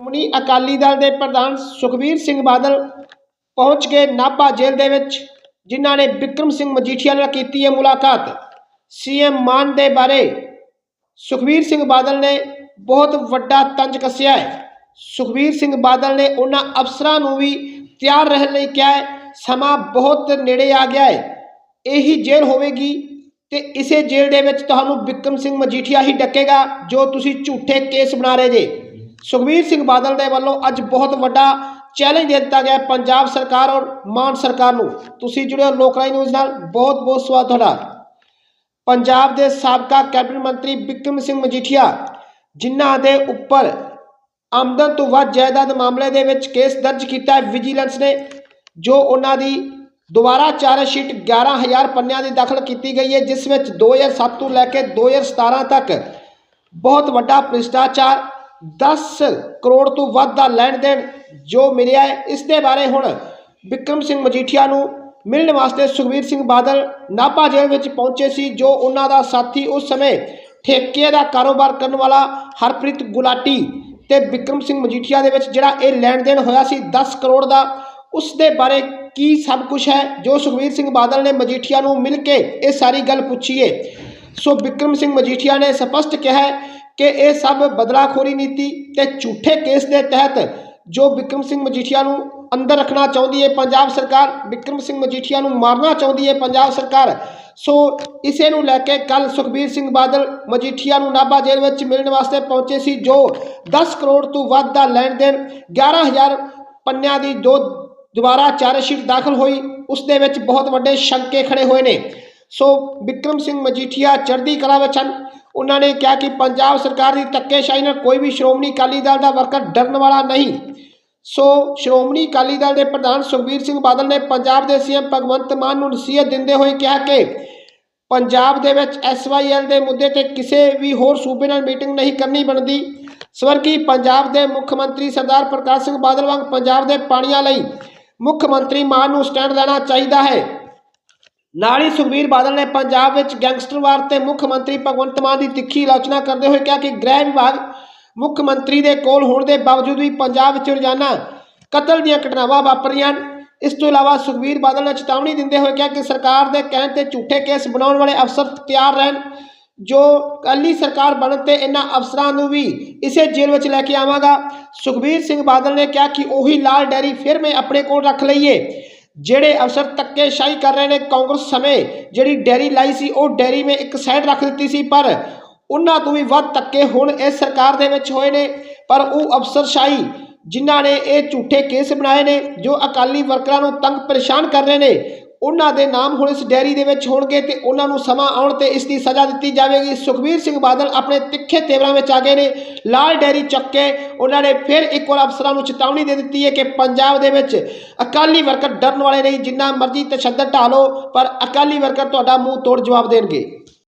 ਸ਼੍ਰੋਮਣੀ ਅਕਾਲੀ ਦਲ ਦੇ ਪ੍ਰਧਾਨ ਸੁਖਬੀਰ ਸਿੰਘ ਬਾਦਲ ਪਹੁੰਚ ਗਏ ਨਾਭਾ ਜੇਲ੍ਹ ਦੇ ਵਿੱਚ, ਜਿਨ੍ਹਾਂ ਨੇ ਵਿਕਰਮ ਸਿੰਘ ਮਜੀਠੀਆ ਨਾਲ ਕੀਤੀ ਹੈ ਮੁਲਾਕਾਤ। ਸੀਐਮ ਮਾਨ ਦੇ ਬਾਰੇ ਸੁਖਬੀਰ ਸਿੰਘ ਬਾਦਲ ਨੇ ਬਹੁਤ ਵੱਡਾ ਤੰਜ ਕੱਸਿਆ ਹੈ। ਸੁਖਬੀਰ ਸਿੰਘ ਬਾਦਲ ਨੇ ਉਹਨਾਂ ਅਫਸਰਾਂ ਨੂੰ ਵੀ ਤਿਆਰ ਰਹਿਣ ਲਈ ਕਿਹਾ ਹੈ, ਸਮਾਂ ਬਹੁਤ ਨੇੜੇ ਆ ਗਿਆ ਹੈ, ਇਹੀ ਜੇਲ੍ਹ ਹੋਵੇਗੀ ਤੇ ਇਸੇ ਜੇਲ੍ਹ ਦੇ ਵਿੱਚ ਤੁਹਾਨੂੰ ਵਿਕਰਮ ਸਿੰਘ ਮਜੀਠੀਆ ਹੀ ਡੱਕੇਗਾ, ਜੋ ਤੁਸੀਂ ਝੂਠੇ ਕੇਸ ਬਣਾ ਰਹੇ ਜੇ। ਸੁਖਬੀਰ ਸਿੰਘ ਬਾਦਲ ਦੇ ਵੱਲੋਂ ਅੱਜ ਬਹੁਤ ਵੱਡਾ ਚੈਲੰਜ ਦੇ ਦਿੱਤਾ ਗਿਆ ਪੰਜਾਬ ਸਰਕਾਰ ਔਰ ਮਾਨ ਸਰਕਾਰ ਨੂੰ। ਤੁਸੀਂ ਜੁੜੇ ਹੋ ਲੋਕਰਾਈ ਨਿਊਜ਼ ਨਾਲ। ਬਹੁਤ ਬਹੁਤ ਸਵਾਗਤ ਤੁਹਾਡਾ। ਪੰਜਾਬ ਦੇ ਸਾਬਕਾ ਕੈਬਨਿਟ ਮੰਤਰੀ ਬਿਕਰਮ ਸਿੰਘ ਮਜੀਠੀਆ, ਜਿਨ੍ਹਾਂ ਦੇ ਉੱਪਰ ਆਮਦਨ ਤੋਂ ਵੱਧ ਜਾਇਦਾਦ ਮਾਮਲੇ ਦੇ ਵਿੱਚ ਕੇਸ ਦਰਜ ਕੀਤਾ ਹੈ ਵਿਜੀਲੈਂਸ ਨੇ, ਜੋ ਉਹਨਾਂ ਦੀ ਦੁਬਾਰਾ ਚਾਰਜ ਸ਼ੀਟ 11000 ਪੰਨਿਆਂ ਦੀ ਦਾਖਲ ਕੀਤੀ ਗਈ ਹੈ, ਜਿਸ ਵਿੱਚ 2007 ਤੋਂ ਲੈ ਕੇ 2017 ਤੱਕ ਬਹੁਤ ਵੱਡਾ ਭ੍ਰਿਸ਼ਟਾਚਾਰ 10 ਕਰੋੜ ਤੋਂ ਵੱਧ ਦਾ ਲੈਣ ਦੇਣ ਜੋ ਮਿਲਿਆ ਹੈ, ਇਸ ਦੇ ਬਾਰੇ ਹੁਣ ਵਿਕਰਮ ਸਿੰਘ ਮਜੀਠੀਆ ਨੂੰ ਮਿਲਣ ਵਾਸਤੇ ਸੁਖਬੀਰ ਸਿੰਘ ਬਾਦਲ ਨਾਭਾ ਜੇਲ੍ਹ ਵਿੱਚ ਪਹੁੰਚੇ ਸੀ, ਜੋ ਉਹਨਾਂ ਦਾ ਸਾਥੀ ਉਸ ਸਮੇਂ ਠੇਕੇ ਦਾ ਕਾਰੋਬਾਰ ਕਰਨ ਵਾਲਾ ਹਰਪ੍ਰੀਤ ਗੁਲਾਟੀ ਤੇ ਵਿਕਰਮ ਸਿੰਘ ਮਜੀਠੀਆ ਦੇ ਵਿੱਚ ਜਿਹੜਾ ਇਹ ਲੈਣ ਦੇਣ ਹੋਇਆ ਸੀ 10 ਕਰੋੜ ਦਾ, ਉਸ ਦੇ ਬਾਰੇ ਕੀ ਸਭ ਕੁਝ ਹੈ, ਜੋ ਸੁਖਬੀਰ ਸਿੰਘ ਬਾਦਲ ਨੇ ਮਜੀਠੀਆ ਨੂੰ ਮਿਲ ਕੇ ਇਹ ਸਾਰੀ ਗੱਲ ਪੁੱਛੀ ਏ ਸੋ ਵਿਕਰਮ ਸਿੰਘ ਮਜੀਠੀਆ ਨੇ ਸਪਸ਼ਟ ਕਿਹਾ ਹੈ ਕਿ ਇਹ ਸਭ ਬਦਲਾਖੋਰੀ ਨੀਤੀ ਤੇ ਝੂਠੇ ਕੇਸ ਦੇ ਤਹਿਤ ਜੋ ਵਿਕਰਮ ਸਿੰਘ ਮਜੀਠੀਆ ਨੂੰ ਅੰਦਰ ਰੱਖਣਾ ਚਾਹੁੰਦੀ ਹੈ ਪੰਜਾਬ ਸਰਕਾਰ, ਵਿਕਰਮ ਸਿੰਘ ਮਜੀਠੀਆ ਨੂੰ ਮਾਰਨਾ ਚਾਹੁੰਦੀ ਹੈ ਪੰਜਾਬ ਸਰਕਾਰ, ਸੋ ਇਸੇ ਨੂੰ ਲੈ ਕੇ ਕੱਲ ਸੁਖਬੀਰ ਸਿੰਘ ਬਾਦਲ ਮਜੀਠੀਆ ਨੂੰ ਨਾਭਾ ਜੇਲ੍ਹ ਵਿੱਚ ਮਿਲਣ ਵਾਸਤੇ ਪਹੁੰਚੇ ਸੀ, ਜੋ 10 ਕਰੋੜ ਤੋਂ ਵੱਧ ਦਾ ਲੈਣ ਦੇਣ 11000 ਪੰਨਿਆਂ ਦੀ ਜੋ ਦੁਬਾਰਾ ਚਾਰਜਸ਼ੀਟ ਦਾਖਲ ਹੋਈ, ਉਸ ਦੇ ਵਿੱਚ ਬਹੁਤ ਵੱਡੇ ਸ਼ੰਕੇ ਖੜੇ ਹੋਏ ਨੇ। ਸੋ ਵਿਕਰਮ ਸਿੰਘ ਮਜੀਠੀਆ ਚੜ੍ਹਦੀ ਕਲਾ ਵਿੱਚ ਹਨ। ਉਹਨਾਂ ਨੇ ਕਿਹਾ ਕਿ ਪੰਜਾਬ ਸਰਕਾਰ ਦੀ ਧੱਕੇਸ਼ਾਹੀ ਨਾਲ ਕੋਈ ਵੀ ਸ਼੍ਰੋਮਣੀ ਅਕਾਲੀ ਦਲ ਦਾ ਵਰਕਰ ਡਰਨ ਵਾਲਾ ਨਹੀਂ। ਸੋ ਸ਼੍ਰੋਮਣੀ ਅਕਾਲੀ ਦਲ ਦੇ ਪ੍ਰਧਾਨ ਸੁਖਬੀਰ ਸਿੰਘ ਬਾਦਲ ਨੇ ਪੰਜਾਬ ਦੇ ਸੀਐਮ ਭਗਵੰਤ ਮਾਨ ਨੂੰ ਨਸੀਹਤ ਦਿੰਦੇ ਹੋਏ ਕਿਹਾ ਕਿ ਪੰਜਾਬ ਦੇ ਵਿੱਚ ਐਸਵਾਈਐਲ ਦੇ ਮੁੱਦੇ ਤੇ ਕਿਸੇ ਵੀ ਹੋਰ ਸੂਬੇ ਨਾਲ ਮੀਟਿੰਗ ਨਹੀਂ ਕਰਨੀ ਬਣਦੀ। ਸਵਰਗੀ ਪੰਜਾਬ ਦੇ ਮੁੱਖ ਮੰਤਰੀ ਸਰਦਾਰ ਪ੍ਰਕਾਸ਼ ਸਿੰਘ ਬਾਦਲ ਵਾਂਗ ਪੰਜਾਬ ਦੇ ਪਾਣੀਆਂ ਲਈ ਮੁੱਖ ਮੰਤਰੀ ਮਾਨ ਨੂੰ ਸਟੈਂਡ ਲੈਣਾ ਚਾਹੀਦਾ ਹੈ। ਨਾਲ ਹੀ ਸੁਖਬੀਰ ਬਾਦਲ ਨੇ ਪੰਜਾਬ ਵਿੱਚ ਗੈਂਗਸਟਰਵਾਰ ਤੇ ਮੁੱਖ ਮੰਤਰੀ ਭਗਵੰਤ ਮਾਨ ਦੀ ਤਿੱਖੀ ਆਲੋਚਨਾ ਕਰਦੇ ਹੋਏ ਕਿਹਾ ਕਿ ਗ੍ਰਹਿ ਵਿਭਾਗ ਮੁੱਖ ਮੰਤਰੀ ਦੇ ਕੋਲ ਹੋਣ ਦੇ ਬਾਵਜੂਦ ਵੀ ਪੰਜਾਬ ਵਿੱਚ ਰੋਜ਼ਾਨਾ ਕਤਲ ਦੀਆਂ ਘਟਨਾਵਾਂ ਵਾਪਰੀਆਂ ਹਨ। ਇਸ ਤੋਂ ਇਲਾਵਾ ਸੁਖਬੀਰ ਬਾਦਲ ਨੇ ਚੇਤਾਵਨੀ ਦਿੰਦੇ ਹੋਏ ਕਿਹਾ ਕਿ ਸਰਕਾਰ ਦੇ ਕਹਿਣ ਤੇ ਝੂਠੇ ਕੇਸ ਬਣਾਉਣ ਵਾਲੇ ਅਫਸਰ ਤਿਆਰ ਰਹਿਣ, ਜੋ ਕੱਲੀ ਸਰਕਾਰ ਬਣਨ ਤੇ ਇਹਨਾਂ ਅਫਸਰਾਂ ਨੂੰ ਵੀ ਇਸੇ ਜੇਲ੍ਹ ਵਿੱਚ ਲੈ ਕੇ ਆਵਾਂਗਾ। ਸੁਖਬੀਰ ਸਿੰਘ ਬਾਦਲ ਨੇ ਕਿਹਾ ਕਿ ਉਹੀ ਲਾਲ ਡੈਰੀ ਫਿਰ ਮੈਂ ਆਪਣੇ ਕੋਲ ਰੱਖ ਲਈਏ। ਜਿਹੜੇ ਅਫਸਰ ਧੱਕੇਸ਼ਾਹੀ ਕਰ ਰਹੇ ਨੇ ਕਾਂਗਰਸ ਸਮੇਂ, ਜਿਹੜੀ ਡੈਰੀ ਲਾਈ ਸੀ, ਉਹ ਡੈਰੀ ਮੈਂ ਇੱਕ ਸਾਈਡ ਰੱਖ ਦਿੱਤੀ ਸੀ, ਪਰ ਉਹਨਾਂ ਤੋਂ ਵੀ ਵੱਧ ਧੱਕੇ ਹੁਣ ਇਸ ਸਰਕਾਰ ਦੇ ਵਿੱਚ ਹੋਏ ਨੇ। ਪਰ ਉਹ ਅਫਸਰਸ਼ਾਹੀ, ਜਿਨ੍ਹਾਂ ਨੇ ਇਹ ਝੂਠੇ ਕੇਸ ਬਣਾਏ ਨੇ, ਜੋ ਅਕਾਲੀ ਵਰਕਰਾਂ ਨੂੰ ਤੰਗ ਪਰੇਸ਼ਾਨ ਕਰ ਰਹੇ ਨੇ ਉਹਨਾਂ ਦੇ ਨਾਮ ਹੁਣ ਇਸ ਡੈਰੀ ਦੇ ਵਿੱਚ ਹੋਣਗੇ ਤੇ ਉਹਨਾਂ ਨੂੰ ਸਮਾਂ ਆਉਣ ਤੇ ਇਸ ਦੀ ਸਜ਼ਾ ਦਿੱਤੀ ਜਾਵੇਗੀ। ਸੁਖਬੀਰ ਸਿੰਘ ਬਾਦਲ ਆਪਣੇ ਤਿੱਖੇ ਤੇਵਰਾਂ ਵਿੱਚ ਆ ਗਏ ਨੇ। ਲਾਲ ਡੈਰੀ ਚੱਕ ਕੇ ਉਹਨਾਂ ਨੇ ਫਿਰ ਇੱਕ ਵਾਰ ਅਫਸਰਾਂ ਨੂੰ ਚੇਤਾਵਨੀ ਦੇ ਦਿੱਤੀ ਹੈ ਕਿ ਪੰਜਾਬ ਦੇ ਵਿੱਚ ਅਕਾਲੀ ਵਰਕਰ ਡਰਨ ਵਾਲੇ ਨਹੀਂ, ਜਿੰਨਾ ਮਰਜ਼ੀ ਤਸ਼ੱਦਦ ਢਾਲੋ ਪਰ ਅਕਾਲੀ ਵਰਕਰ ਤੁਹਾਡਾ ਮੂੰਹ ਤੋੜ ਜਵਾਬ ਦੇਣਗੇ।